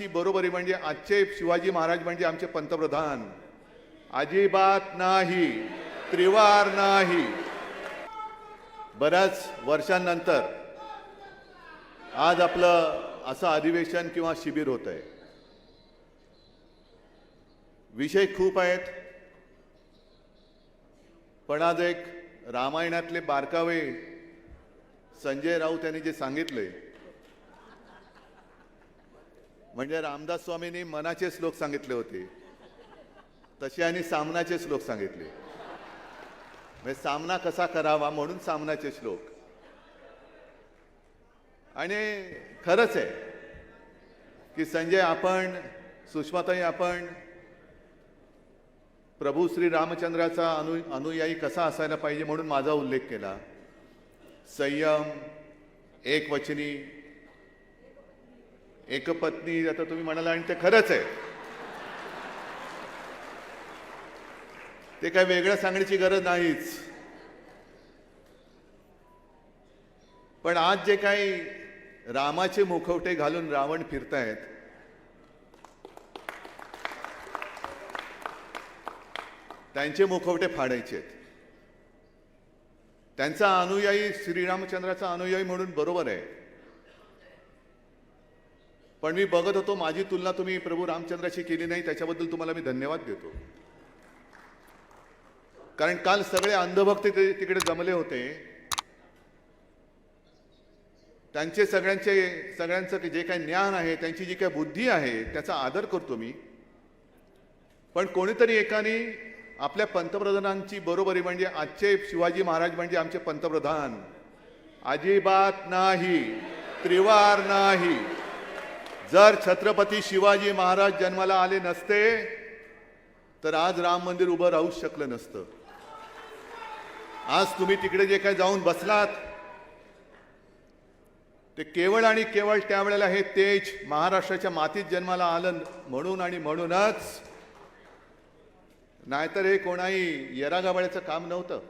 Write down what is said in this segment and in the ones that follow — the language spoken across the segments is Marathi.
ची बरोबरी म्हणजे आजचे शिवाजी महाराज म्हणजे आमचे पंतप्रधान. अजिबात नाही त्रिवार नाही. बऱ्याच वर्षांनंतर आज आपलं असं अधिवेशन किंवा शिबिर होत आहे विषय खूप आहेत. पण आज एक रामायणातले बारकावे संजय राऊत यांनी जे सांगितले म्हणजे रामदास स्वामींनी मनाचे श्लोक सांगितले होते. तसे आणि सामनाचे श्लोक सांगितले. म्हणजे सामना कसा करावा म्हणून सामनाचे श्लोक. आणि खरंच आहे की संजय आपण सुषमाताई आपण प्रभू श्री रामचंद्राचा अनु अनुयायी कसा असायला पाहिजे म्हणून माझा उल्लेख केला. संयम एकवचनी एकपत्नी आता तुम्ही म्हणाला आणि ते खरंच आहे. ते काय वेगळं सांगण्याची गरज नाहीच. पण आज जे काही रामाचे मुखवटे घालून रावण फिरतायत त्यांचे मुखवटे फाडायचे आहेत. त्यांचा अनुयायी श्रीरामचंद्राचा अनुयायी म्हणून बरोबर आहे. पण मी बघत होतो माझी तुलना तुम्ही प्रभू रामचंद्राशी केली नाही त्याच्याबद्दल तुम्हाला मी धन्यवाद देतो. कारण काल सगळे अंधभक्त तिकडे जमले होते. त्यांचे सगळ्यांचे सगळ्यांचं जे काही ज्ञान आहे त्यांची जी काही बुद्धी आहे त्याचा आदर करतो मी. पण कोणीतरी एकाने आपल्या पंतप्रधानांची बरोबरी म्हणजे आजचे शिवाजी महाराज म्हणजे आमचे पंतप्रधान अजिबात नाही त्रिवार नाही. जर छत्रपती शिवाजी महाराज जन्माला आले नसते तर आज राम मंदिर उभं राहूच शकलं नसतं. आज तुम्ही तिकडे जे काही जाऊन बसलात ते केवळ आणि केवळ त्यावेळेला हे तेज महाराष्ट्राच्या मातीत जन्माला आलं म्हणून आणि म्हणूनच नाहीतर हे कोणाही येरागाबाळ्याचं काम नव्हतं.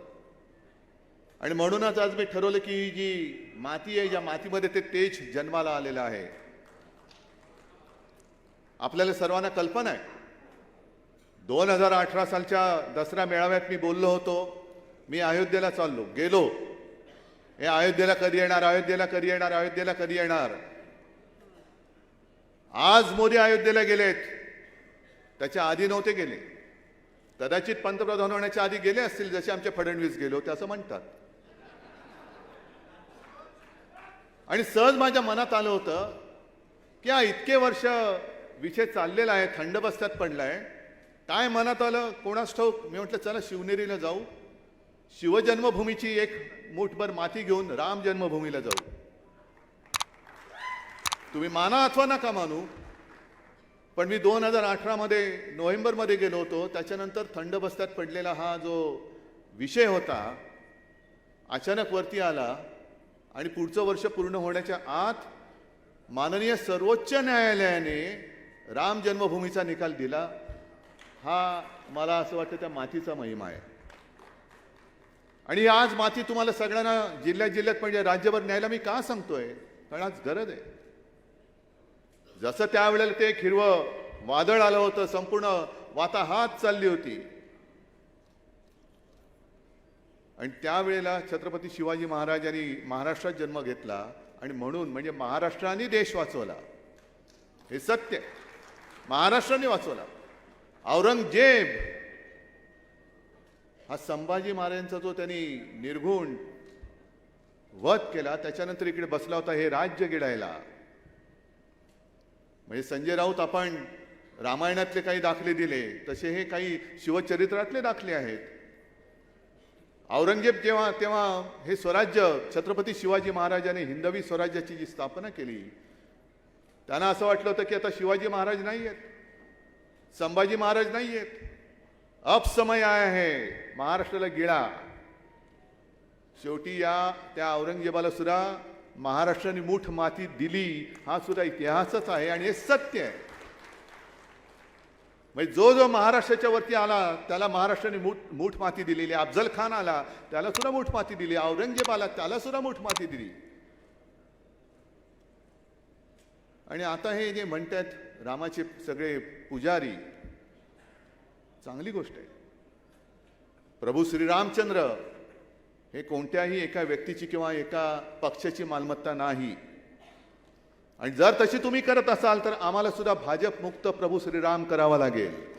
आणि म्हणूनच आज मी ठरवलं की जी माती आहे ज्या मातीमध्ये ते तेज जन्माला आलेलं आहे आपल्याला सर्वांना कल्पना आहे. दोन हजार अठरा सालच्या दसरा मेळाव्यात मी बोललो होतो. मी अयोध्येला चाललो गेलो. हे अयोध्येला कधी येणार अयोध्येला कधी येणार अयोध्येला कधी येणार? आज मोदी अयोध्येला गेलेत. त्याच्या आधी नव्हते गेले. कदाचित पंतप्रधान होण्याच्या आधी गेले असतील जसे आमचे फडणवीस गेले होते असं म्हणतात. आणि सहज माझ्या मनात आलं होतं की हा इतके वर्ष विषय चाललेला आहे थंड बस्त्यात पडलाय. काय मनात आलं? कोणास ठाऊक? मी म्हटलं चला शिवनेरीला जाऊ. शिवजन्मभूमीची एक मूठभर माती घेऊन राम जन्मभूमीला जाऊ. तुम्ही माना अथवा नका मानू पण मी दोन हजार अठरामध्ये नोव्हेंबरमध्ये गेलो होतो. त्याच्यानंतर थंड बस्त्यात पडलेला हा जो विषय होता अचानक वरती आला आणि पुढचं वर्ष पूर्ण होण्याच्या आत माननीय सर्वोच्च न्यायालयाने राम जन्मभूमीचा निकाल दिला हा मला असं वाटतं त्या मातीचा महिमा आहे. आणि आज माती तुम्हाला सगळ्यांना जिल्ह्यात जिल्ह्यात म्हणजे राज्यभर न्यायला मी का सांगतोय? कारण आज गरज आहे. जसं त्यावेळेला ते हिरवं वादळ आलं होतं संपूर्ण वाताहात चालली होती. आणि त्यावेळेला छत्रपती शिवाजी महाराजांनी महाराष्ट्रात जन्म घेतला आणि म्हणून म्हणजे महाराष्ट्राने देश वाचवला. हे सत्य आहे. महाराष्ट्राने वाचवला. औरंगजेब हा संभाजी महाराजांचा जो त्यांनी निर्घुण वध केला त्याच्यानंतर इकडे बसला होता हे राज्य गिडायला म्हणजे संजय राऊत आपण रामायणातले काही दाखले दिले तसे हे काही शिवचरित्रातले दाखले आहेत. औरंगजेब जेव्हा तेव्हा हे स्वराज्य छत्रपती शिवाजी महाराजांनी हिंदवी स्वराज्याची जी स्थापना केली त्यांना असं वाटलं होतं की आता शिवाजी महाराज नाही आहेत. संभाजी महाराज नाही आहेत. अपसमय समय महाराष्ट्राला गिळा. शेवटी या त्या औरंगजेबाला सुद्धा महाराष्ट्राने मूठ माती दिली. हा सुद्धा इतिहासच आहे आणि हे सत्य आहे. म्हणजे जो जो महाराष्ट्राच्या वरती आला त्याला महाराष्ट्राने मूठ मूठ माती दिलेली. अफजल खान आला त्याला सुद्धा मूठ माती दिली. औरंगजेब आला त्याला सुद्धा मूठ माती दिली. आणि आता हे जे म्हणतात रामाचे सगळे पुजारी चांगली गोष्ट आहे. प्रभू श्रीरामचंद्र हे कोणत्याही एका व्यक्तीची किंवा एका पक्षाची मालमत्ता नाही. आणि जर तशी तुम्ही करत असाल तर आम्हाला सुद्धा भाजप मुक्त प्रभू श्रीराम करावा लागेल.